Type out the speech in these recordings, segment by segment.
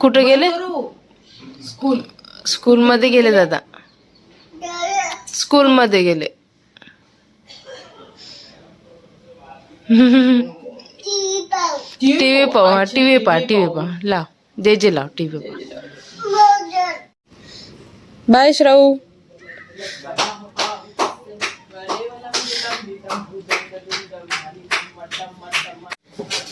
कुठं गेले? स्कूल. स्कूलमध्ये गेले दादा. स्कूलमध्ये गेले. टीव्ही पाहू हा टीव्ही पहा टीव्ही पहा. लाव जे जे लाव टीव्ही पहा. बाय श्राऊ.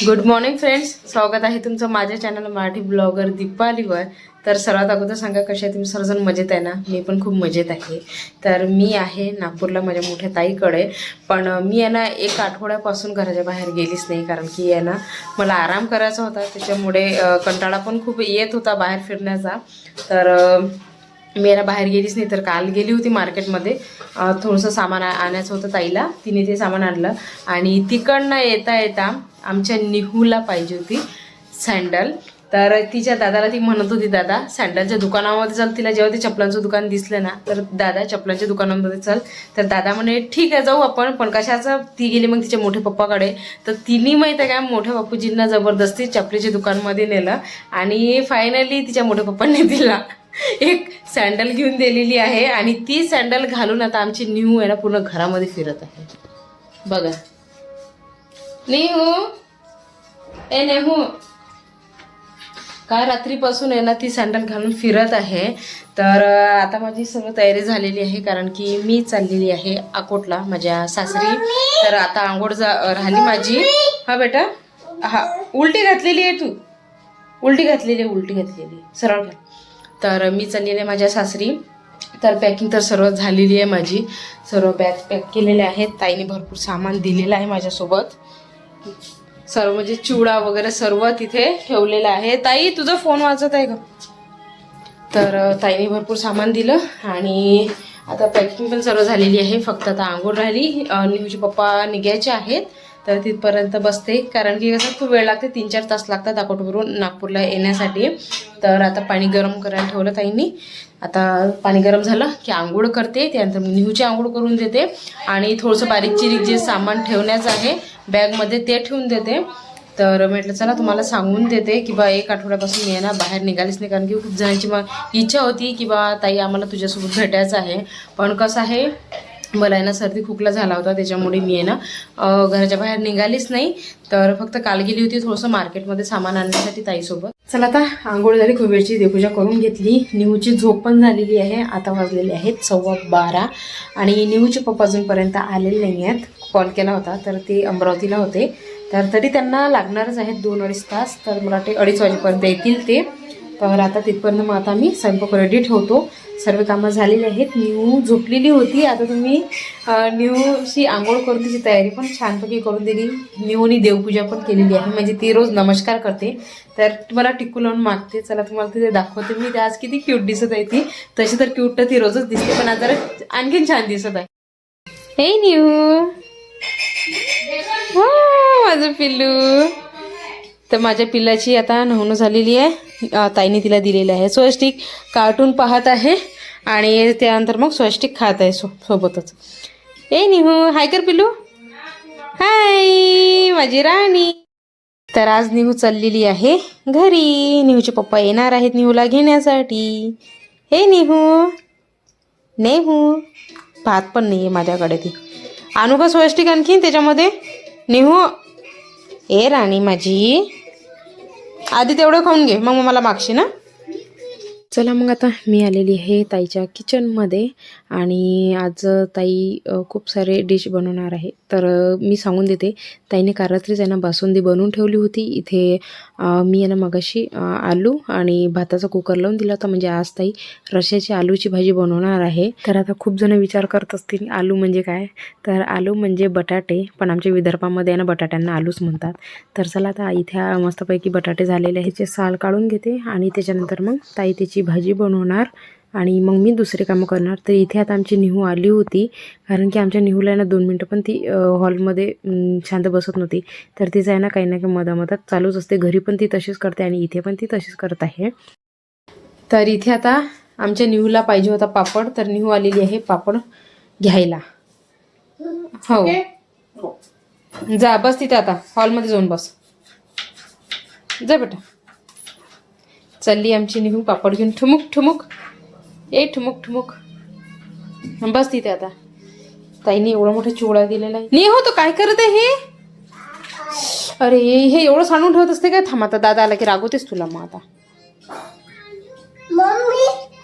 गुड मॉर्निंग फ्रेंड्स स्वागत आहे तुमचं माझ्या चॅनल मराठी ब्लॉगर दीपालीवर. तर सर्वात अगोदर सांगा कसे आहे तुम्ही सर्वजण मजेत आहे ना? मी पण खूप मजेत आहे. तर मी आहे नागपूरला माझ्या मोठ्या ताईकडे. पण मी यांना ना एक आठवड्यापासून घराच्या बाहेर गेलीच नाही कारण की यांना मला आराम करायचा होता. त्याच्यामुळे कंटाळा पण खूप येत होता बाहेर फिरण्याचा. तर अ, मी याला बाहेर गेलीच नाही तर काल गेली होती मार्केटमध्ये. थोडंसं सामान आ- आणायचं होतं ताईला. तिने ते सामान आणलं. आणि तिकडनं येता येता आमच्या निहूला पाहिजे होती सँडल. तर तिच्या दादाला ती म्हणत होती दादा सँडलच्या दुकानामध्ये चल तिला जेव्हा ते चपलांचं दुकान दिसलं ना तर दादा चपलांच्या दुकानामध्ये चल. तर दादा म्हणे ठीक आहे जाऊ आपण पण कशाचं? ती गेली मग तिच्या मोठ्या पप्पाकडे. तर तिने माहीत आहे काय मोठ्या बापूजींना जबरदस्ती चपलीच्या दुकानमध्ये नेलं. आणि फायनली तिच्या मोठ्या पप्पांनी दिला. एक सँडल घेऊन दिलेली आहे आणि ती सँडल घालून आता आमची न्यू आहे ना पूर्ण घरामध्ये फिरत आहे. बघा. नेहू. ए नेहू. काल रात्रीपासून आहे ना ती सँडल घालून फिरत आहे. तर आता माझी सर्व तयारी झालेली आहे कारण की मी चाललेली आहे अकोटला माझ्या सासरी. तर आता आंघोळ जा राहिली माझी. हा बेटा. हा उलटी घातलेली आहे तू. उलटी घातलेली आहे उलटी घातलेली आहे. सरळ घाल. तर मी चाललेली आहे माझ्या सासरी. तर पॅकिंग तर सर्व झालेली आहे माझी. सर्व बॅग पॅक केलेले आहेत. ताईने भरपूर सामान दिलेलं आहे माझ्यासोबत. सर्व म्हणजे चिवडा वगैरे सर्व तिथे ठेवलेलं आहे. ताई तुझा फोन वाजत आहे का? तर ताईने भरपूर सामान दिलं आणि आता पॅकिंग पण सर्व झालेली आहे. फक्त आता आंघोळ राहिली. अ, पप्पा निघायचे आहेत. तर तिथपर्यंत बसते. कारण की कसं खूप वेळ लागते. तीन चार तास लागतात अकोटवरून नागपूरला येण्यासाठी. तर आता पाणी गरम करायला ठेवलं ताईंनी. आता पाणी गरम झालं की आंघोळ करते. त्यानंतर मी निहूची आंघोळ करून देते. आणि थोडंसं बारीक चिरीक जे सामान ठेवण्याचं आहे बॅगमध्ये ते ठेवून देते. तर म्हटलं चला तुम्हाला सांगून देते की बा एक आठवड्यापासून मी आहे ना बाहेर निघालीच नाही. कारण की खूप जणांची मग इच्छा होती की बा ताई आम्हाला तुझ्यासोबत भेटायचं आहे. पण कसं आहे मला आहे ना सर्दी खोकला झाला होता त्याच्यामुळे मी आहे ना घराच्या बाहेर निघालीच नाही. तर फक्त काल गेली होती थोडंसं मार्केटमध्ये सामान आणण्यासाठी ताईसोबत. चला आता आंघोळ झाली खूप वेळची देवपूजा करून घेतली. निहूची झोप पण झालेली आहे आता वाजलेली आहेत सव्वा बारा. आणि निहूचे पप्पा अजूनपर्यंत आलेले नाही आहेत. कॉल केला होता तर ते अमरावतीला होते. तर तरी त्यांना लागणारच आहेत दोन अडीच तास. तर मला वाटते अडीच वाजेपर्यंत येतील ते. तर आता तिथपर्यंत मग आता मी स्वयंपाक रेडी ठेवतो. सर्व कामं झालेली आहेत. न्यू झोपलेली होती. आता तुम्ही न्यूशी आंघोळ करून तयारी पण छानपैकी करून दिली. न्यूनी देवपूजा पण केलेली आहे. म्हणजे ती रोज नमस्कार करते. तर तुम्हाला टिकू लावून मागते. चला तुम्हाला तिथे दाखवते. मी ते आज किती क्यूट दिसत आहे ती. तशी तर क्यूट तर ती रोजच दिसते पण आज जरा आणखीन छान दिसत आहे. हे न्यू माझं पिल्लू. तर माझ्या पिल्लाची आता नवणं झालेली आहे. ताईने तिला दिलेलं आहे. स्वस्टिक कार्टून पाहत आहे आणि त्यानंतर मग स्वस्टिक खात आहे सो सोबतच. ए निहू हाय कर पिलू हाय माझी राणी. तर आज निहू चाललेली आहे घरी. निहूचे पप्पा येणार आहेत निहूला घेण्यासाठी. हे निहू. नेहू. भात पण नाही आहे माझ्याकडे ती. आणू का आणखीन त्याच्यामध्ये. निहू. ए राणी माझी. आधी तेवढं खाऊन घे. मग मला मागशी ना चला मग आता मी आलेली आहे ताईच्या किचनमध्ये आणि आज ताई खूप सारे डिश बनवणार आहे. तर मी सांगून देते. ताईने काल रात्रीच यांना बासुंदी बनवून ठेवली होती. इथे मी यांना मगाशी आलू आणि भाताचा कुकर लावून दिला होता. म्हणजे आज ताई रश्याची आलूची भाजी बनवणार आहे. तर आता खूप जण विचार करत असतील आलू म्हणजे काय? तर आलू म्हणजे बटाटे. पण आमच्या विदर्भामध्ये यांना बटाट्यांना आलूच म्हणतात. तर चला आता इथे मस्तपैकी बटाटे झालेले आहे जे साल काढून घेते आणि त्याच्यानंतर मग ताई त्याची भाजी बनवणार. आणि मग मी दुसरे कामं करणार. तर इथे आता आमची निहू आली होती कारण की आमच्या निहूला ना दोन मिनटं पण ती हॉलमध्ये शांत बसत नव्हती. तर तिचं आहे ना काही ना काही मधामधात चालूच असते. घरी पण ती तशीच करते आणि इथे पण ती तशीच करत आहे. तर इथे आता आमच्या निहूला पाहिजे होता पापड. तर निहू आलेली आहे पापड घ्यायला. हो. जा बस तिथे आता. हॉलमध्ये जाऊन बस. जा बेटा. चालली आमची निघून पापड घेऊन. ठुमुक ठुमुक. ए ठुमुक ठुमुक. बस तिथे आता. ताईने एवढा मोठा चिवडा दिलेला आहे. नाही हो तो काय करत आहे हे? अरे हे एवढं सांडून ठेवत असते काय? थांब आता दादा आला की रागवतेस तुला मग आता.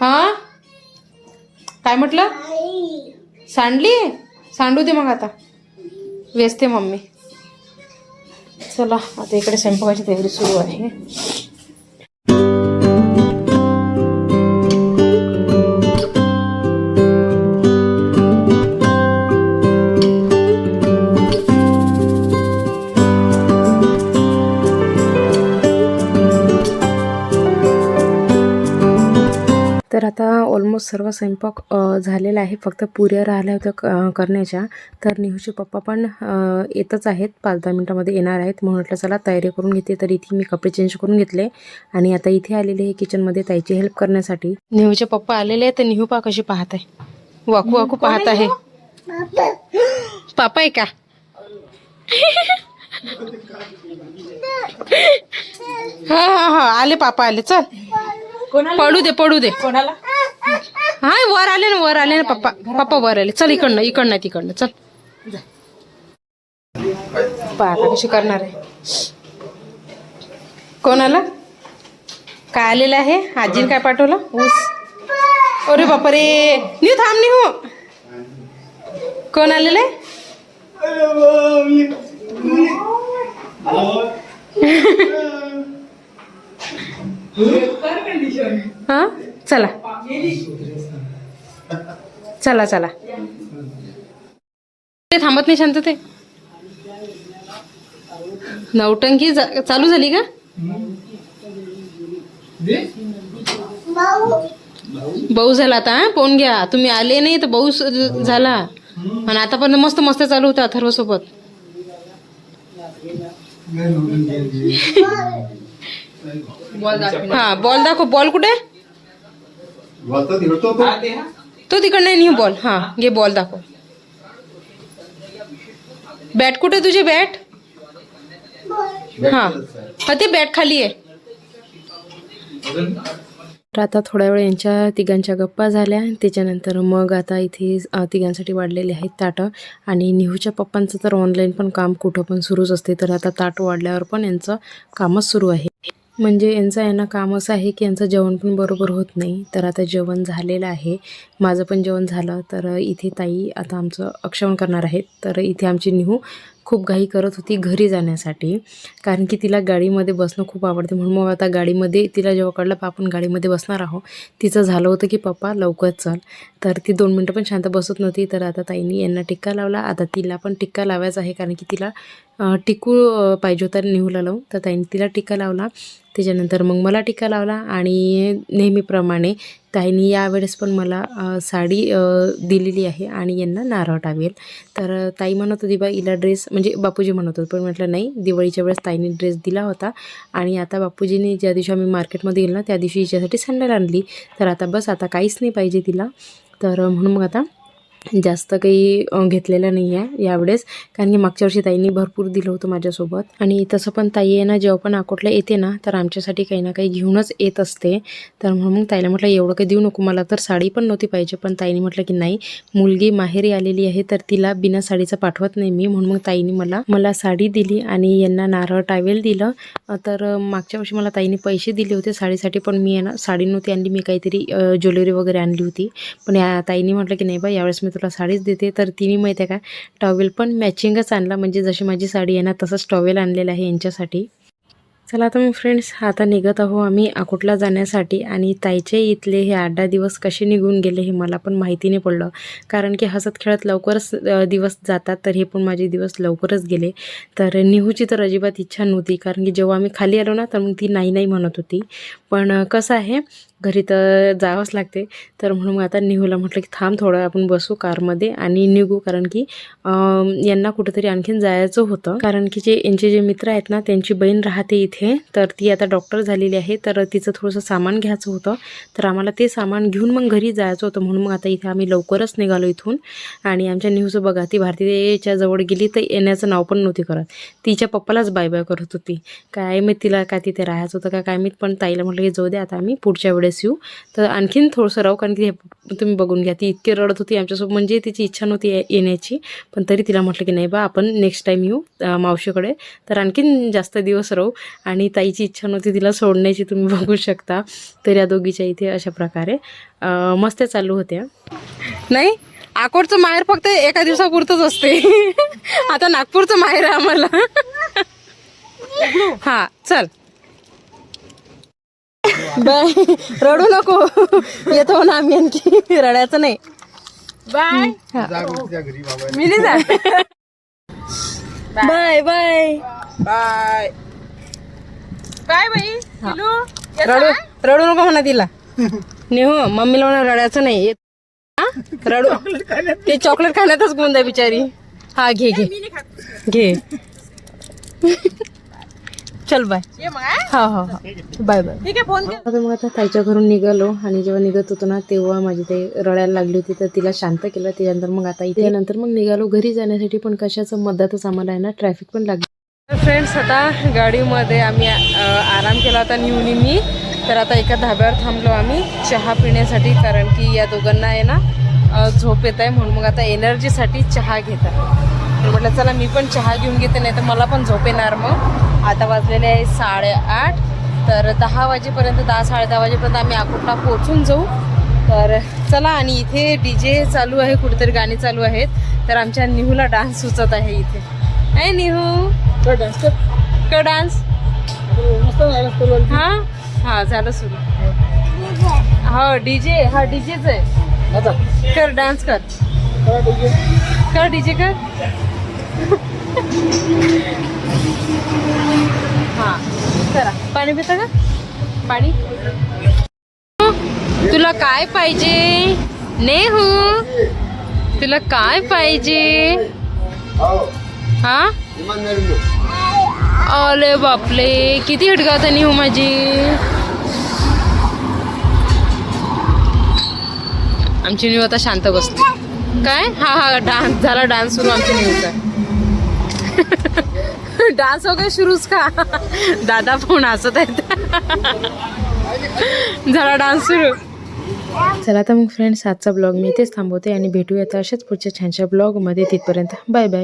हा? काय म्हटलं? सांडली? सांडू दे मग आता. वेचते मम्मी. चला आता इकडे स्वयंपाकाची तयारी सुरू आहे. ऑलमोस्ट सर्व स्वयंपाक झालेला आहे. फक्त पुऱ्या राहिल्या होत्या करण्याच्या. तर निहूचे पप्पा पण येतच आहेत. पाच दहा मिनटामध्ये येणार आहेत. म्हणून म्हटलं चला तयारी करून घेते. तर इथे मी कपडे चेंज करून घेतले. आणि आता इथे आलेले आहे किचनमध्ये ताईची हेल्प करण्यासाठी. निहूचे पप्पा आलेले आहेत. तर निहू पा कशी पाहत आहे? वाकू वाकू पाहत आहे. पापा आहे का? हा हा हा. आले पापा आले. चल. पडू दे पडू दे. कोणाला? हा वर आले ना वर आले ना पप्पा. पप्पा वर आले. चल इकडनं इकडनं तिकडनं. चल. पाहता कशी करणार आहे? कोणाला? काय आलेलं आहे? आजीने काय पाठवलं? ऊस. अरे बापा रे. निऊ थांब निहू. कोण आलेलं आहे? हा? चला. चला चला. ते थांबत नाही शांत ते नवटंकी चालू झाली का? भाऊ. झाला आता हा? पाहून घ्या. तुम्ही आले नाही तर भाऊ स- झाला. आणि आतापर्यंत मस्त मस्त चालू होतं अथर्व सोबत. हा बॉल दाखव. बॉल कुठे? तो तो? तिकडनं नाही बॉल. हा घे बॉल दाखव. बॅट कुठे तुझी बॅट? हा. हा ते बॅट खाली आहे. तर आता थोड्या वेळ यांच्या तिघांच्या गप्पा झाल्या. त्याच्यानंतर मग आता इथे तिघांसाठी वाढलेले आहेत ताटं. आणि निहूच्या पप्पांचं तर ऑनलाईन पण काम कुठं पण सुरूच असते. तर आता ताट वाढल्यावर पण यांचं कामच सुरू आहे. म्हणजे यांचं यांना काम असं आहे की यांचं जेवण पण बरोबर होत नाही. तर आता जेवण झालेलं आहे. माझं पण जेवण झालं. तर इथे ताई आता आमचं अक्षवण करणार आहेत. तर इथे आमची निहू खूप घाई करत होती घरी जाण्यासाठी. कारण की तिला गाडीमध्ये बसणं खूप आवडते. म्हणून मग आता गाडीमध्ये तिला जेव्हा कळलं आपण गाडीमध्ये बसणार आहोत. तिचं झालं होतं की पप्पा लवकर चल. तर ती दोन मिनटं पण शांत बसत नव्हती. तर आता ताईंनी यांना टिक्का लावला. आता तिला पण टिक्का लावायचा आहे. कारण की तिला टिकू पाहिजे होता निहूला लावून. तर ताईंनी तिला टिक्का लावला. त्याच्यानंतर मग मला टीका लावला आणि नेहमीप्रमाणे ताईंनी यावेळेस पण मला साडी दिलेली आहे आणि यांना नारळ टावेल. तर ताई म्हणत होती बा हिला ड्रेस म्हणजे बापूजी म्हणत होते पण म्हटलं नाही दिवाळीच्या वेळेस ताईने ड्रेस दिला होता आणि आता बापूजीने ज्या दिवशी आम्ही मार्केटमध्ये गेलो ना त्या दिवशी हिच्यासाठी सँडल आणली. तर आता बस आता काहीच नाही पाहिजे तिला. तर म्हणून मग आता जास्त काही घेतलेलं नाही आहे यावेळेस. कारण की मागच्या वर्षी ताईंनी भरपूर दिलं होतं माझ्यासोबत. आणि तसं पण ताई आहे ना जेव्हा पण अकोटला येते ना तर आमच्यासाठी काही ना काही घेऊनच येत असते. तर म्हणून मग ताईला म्हटलं एवढं काही देऊ नको मला तर साडी पण नव्हती पाहिजे. पण ताईने म्हटलं की नाही मुलगी माहेरी आलेली आहे तर तिला बिना साडीचं पाठवत नाही मी. म्हणून मग ताईने मला मला साडी दिली आणि यांना नारळ टावेल दिलं. तर मागच्या वर्षी मला ताईने पैसे दिले होते साडीसाठी पण मी आहे ना साडी नव्हती आणली. मी काहीतरी ज्वेलरी वगैरे आणली होती. पण या ताईने म्हटलं की नाही बा यावेळेस मी तुला साडीच देते तर तिने माहिती आहे का टॉवेल पण मॅचिंगच आणला. म्हणजे जशी माझी साडी आहे ना तसंच टॉवेल आणलेलं आहे यांच्यासाठी. चला आता मग फ्रेंड्स आता निघत आहो आम्ही अकोटला जाण्यासाठी. आणि ताईचे इथले हे आठ दहा दिवस कसे निघून गेले हे मला पण माहिती नाही पडलं. कारण की हसत खेळत लवकरच दिवस जातात तर हे पण माझे दिवस लवकरच गेले. तर निहूची तर अजिबात इच्छा नव्हती. कारण की जेव्हा आम्ही खाली आलो ना तर मग ती नाही नाही म्हणत होती. पण कसं आहे घरी तर जावंच लागते. तर म्हणून मग आता निहूला म्हटलं की थांब थोडं आपण बसू कारमध्ये आणि निघू. कारण की यांना कुठेतरी आणखीन जायचं होतं. कारण की जे यांचे जे मित्र आहेत ना त्यांची बहीण राहते इथे. तर ती आता डॉक्टर झालेली आहे. तर तिचं थोडंसं सामान घ्यायचं होतं. तर आम्हाला ते सामान घेऊन मग घरी जायचं होतं. म्हणून मग आता इथे आम्ही लवकरच निघालो इथून. आणि आमच्या न्यूज बघा ती भारतीच्या जवळ गेली तर येण्याचं नाव पण नव्हती करत. तिच्या पप्पालाच बाय बाय करत होती. काय मी तिला काय तिथे राहायचं होतं का काय मी पण ताईला म्हटलं की जाऊ दे आता आम्ही पुढच्या वेळेस येऊ तर आणखीन थोडंसं राहू कारण की हे तुम्ही बघून घ्या ती इतकी रडत होती आमच्यासोबत म्हणजे तिची इच्छा नव्हती येण्याची. पण तरी तिला म्हटलं की नाही बा आपण नेक्स्ट टाईम येऊ मावशीकडे. तर आणखीन जास्त दिवस राहू आणि ताईची इच्छा नव्हती तिला सोडण्याची तुम्ही बघू शकता. तर या दोघीच्या इथे अशा प्रकारे मस्त चालू होत्या. नाही आकोडचं माहेर फक्त एका दिवसापुरतच असते. आता नागपूरचं माहेर आहे आम्हाला. हा चल. बाय. रडू नको. येतो ना आम्ही आणखी. रडायचं नाही. बाय. जागृतीच्या घरी बाबा मी नाही जात बाय बाय. बाय. बाय बाई. रडू रडू नको म्हणा तिला. नेहो मम्मीला म्हणा रडायचं नाही. येत-? रडू. ते चॉकलेट खाण्यातच गुंद आहे बिचारी. हा घे घे. घे. चल बाय ये मग हा? हा हा बाय बाय ठीक आहे फोन मग आता ताईच्या घरून निघालो आणि जेव्हा निघत होतो ना तेव्हा माझी ते रडायला लागली होती तर तिला शांत केलं. त्याच्यानंतर मग आता इथे नंतर मग निघालो घरी जाण्यासाठी पण कशाचं मदतच आम्हाला आहे ना ट्रॅफिक पण लागली. तर फ्रेंड्स आता गाडीमध्ये आम्ही आराम केला होता निवनी मी. तर आता एका धाब्यावर थांबलो आम्ही चहा पिण्यासाठी कारण की या दोघांना आहे ना झोप येत आहे म्हणून मग आता एनर्जीसाठी चहा घेतात म्हटलं चला मी पण चहा घेऊन घेते नाही तर मला पण झोप येणार मग. आता वाजलेले आहे साडेआठ. तर दहा वाजेपर्यंत दहा साडे दहा वाजेपर्यंत आम्ही अकोटला पोहोचून जाऊ. तर चला आणि इथे डी जे चालू आहे कुठेतरी गाणी चालू आहेत. तर आमच्या निहूला डान्स सुचत आहे इथे. आहे निहू! का डान्स? हा? हा झालं सुरू. हो डीजे हा डीजेच आहे. कर डान्स कर. कर डीजे कर. हा चला पाणी पिता का? पाणी? तुला काय पाहिजे? नेहू. तुला काय पाहिजे? हा? अरे बापले किती हटकावता नेहू माझी. आमची न्यू आता शांत बसते काय? हा हा डान्स झाला डान्स सुरू आमच्या न्यूचा डान्स वगैरे सुरूच का? दादा फोन हसत आहेत. झाला डान्स सुरू. चला तर मग फ्रेंड्स आजचा ब्लॉग मी इथेच थांबवते आणि भेटूया तर अशाच पुढच्या छानशा ब्लॉगमध्ये तिथपर्यंत बाय बाय.